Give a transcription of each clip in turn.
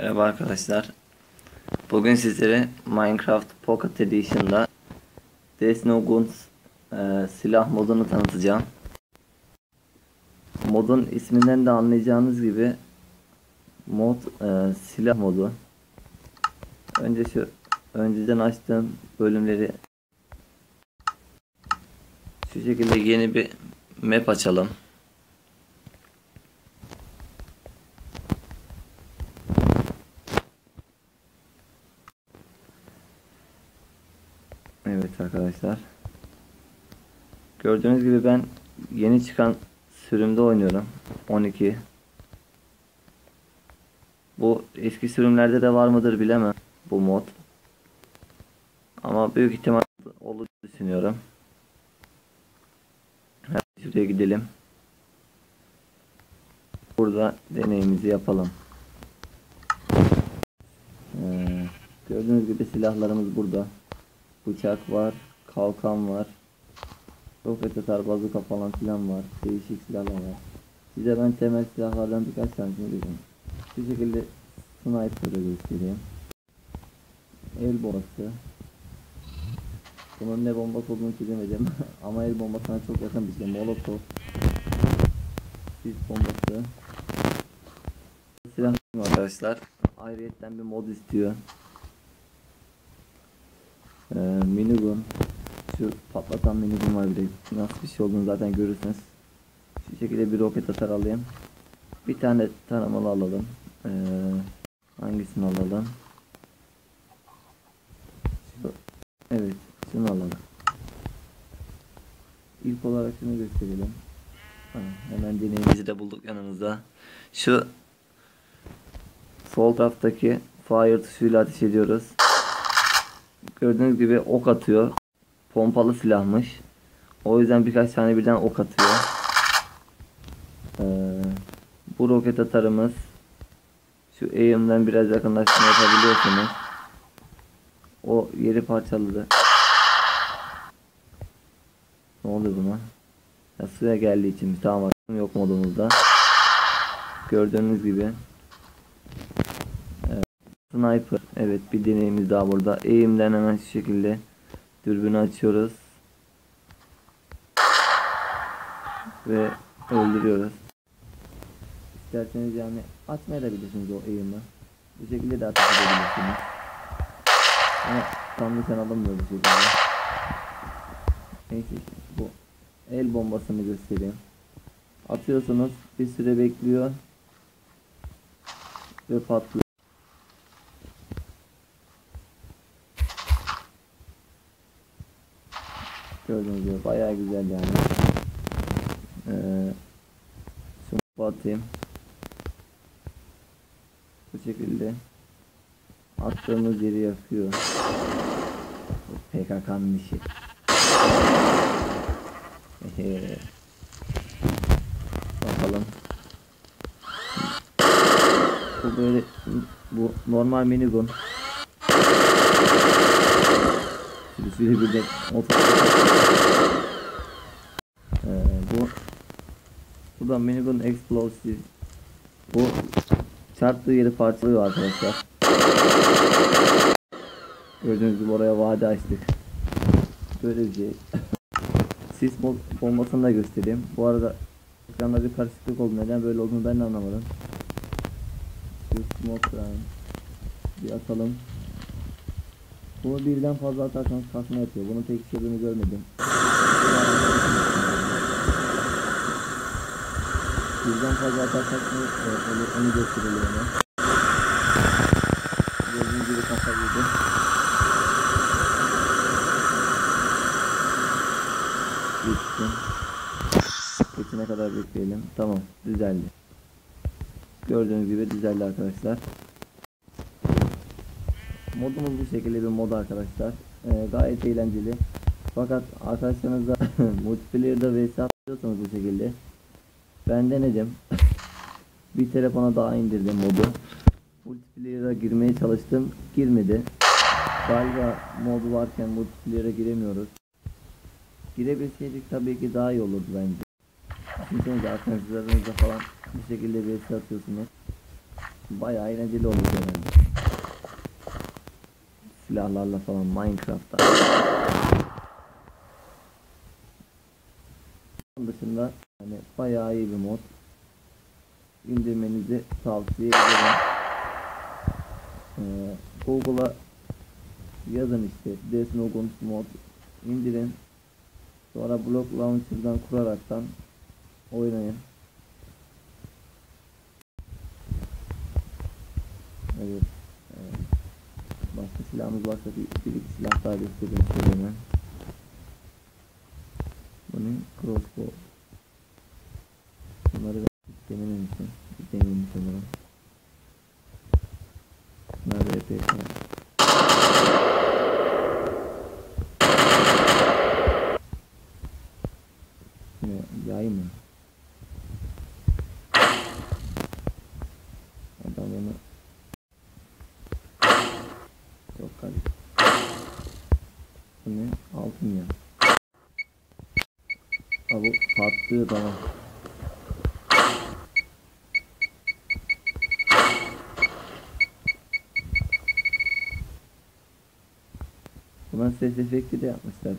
Merhaba arkadaşlar. Bugün sizlere Minecraft Pocket Edition'da Death No Guns e, silah modunu tanıtacağım. Modun isminden de anlayacağınız gibi mod e, silah modu. Önce şu önceden açtığım bölümleri şu şekilde yeni bir map açalım. Evet arkadaşlar. Gördüğünüz gibi ben yeni çıkan sürümde oynuyorum. 12. Bu eski sürümlerde de var mıdır bilemem bu mod. Ama büyük ihtimal olur düşünüyorum. Hadi şuraya gidelim. Burada deneyimizi yapalım. Ee, gördüğünüz gibi silahlarımız burada. Bıçak var, kalkan var. Roket atar, bazuka falan filan var. Değişik silahlar var. Size ben temel silahlardan birkaç tanesini vereyim. Şu şekilde sniper'ı göstereyim. El bombası. Bunun ne bombası olduğunu çizemedim. Ama el bombasına çok yakın bir şey. Molotov. Sis bombası. Silah arkadaşlar. Ayrıyetten bir mod istiyor. Ee, minigun şu patlatan minigun var bir de nasıl bir şey olduğunu zaten görürsünüz. Şu şekilde bir roket atar alayım. Bir tane taramalı alalım. Ee, hangisini alalım? Şu, evet şunu alalım. İlk olarak şunu gösterelim. Ha, hemen deneyimizi de bulduk yanımızda. Şu sol taraftaki fire tuşuyla ateş ediyoruz. Gördüğünüz gibi ok atıyor. Pompalı silahmış. O yüzden birkaç tane birden ok atıyor. Ee, bu roket atarımız şu aim'den biraz yakınlaştırma yapabiliyorsunuz. O yeri parçaladı. Ne oldu buna? Ya suya geldiği için bir tamam yok modumuzda. Gördüğünüz gibi Sniper. Evet bir deneyimiz daha burada. Eğimden hemen şu şekilde dürbünü açıyoruz. Ve öldürüyoruz. İsterseniz yani açmayabilirsiniz o eğimi. Bu şekilde de ateş edebilirsiniz. Ama tam nişan alınmıyor bu şekilde. Neyse bu el bombasını göstereyim. Atıyorsunuz bir süre bekliyor ve patlıyor. Gördüğünüz gibi bayağı güzel yani. Ee, şunu atayım. Bu şekilde attığımız yeri yakıyor. PKK'nın işi. Bakalım. Bu böyle bu normal minigun. Sürüsüyle bir de ee, bu Burada minigun explosive. Bu çarptığı yeri parçalıyor arkadaşlar. Gördüğünüz gibi oraya vade açtık. Böyle bir şey. Sis bombasını da göstereyim. Bu arada ekranda bir karışıklık oldu. Neden böyle olduğunu ben de anlamadım. Round Bir atalım bunu birden fazla atarsanız kasma yapıyor. Bunun tek işlediğini görmedim. Birden fazla atarsak olur onu gösterelim ona. Gördüğünüz gibi kafa yedi. Geçsin. Geçine kadar bekleyelim. Tamam düzeldi. Gördüğünüz gibi düzeldi arkadaşlar. Modumuz bu şekilde bir mod arkadaşlar. Ee, gayet eğlenceli. Fakat arkadaşlarınızla multiplayer'da vs atıyorsanız bu şekilde. Ben denedim. bir telefona daha indirdim modu. Multiplayer'a girmeye çalıştım. Girmedi. Galiba modu varken multiplayer'a giremiyoruz. Girebilseydik tabii ki daha iyi olurdu bence. Düşünsenize arkadaşlarınızla falan bu şekilde vs atıyorsunuz. bayağı eğlenceli olmuş herhalde. Silahlarla falan Minecraft'ta. Onun dışında hani bayağı iyi bir mod. İndirmenizi tavsiye ederim. Ee, Google'a yazın işte Desnogun mod indirin. Sonra Block Launcher'dan kuraraktan oynayın. Evet. evet. Başka silahımız varsa bir, bir iki silah daha göstereyim size hemen. Crossbow. Çok garip. Bu ne? Altın ya. Ha bu patlığı tamam. Buna ses efekti de yapmışlar.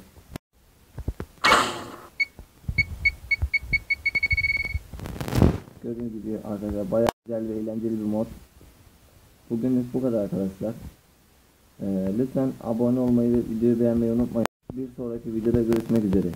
Gördüğünüz gibi arkadaşlar bayağı güzel ve eğlenceli bir mod. Bugünlük bu kadar arkadaşlar. Ee, lütfen abone olmayı ve videoyu beğenmeyi unutmayın. Bir sonraki videoda görüşmek üzere.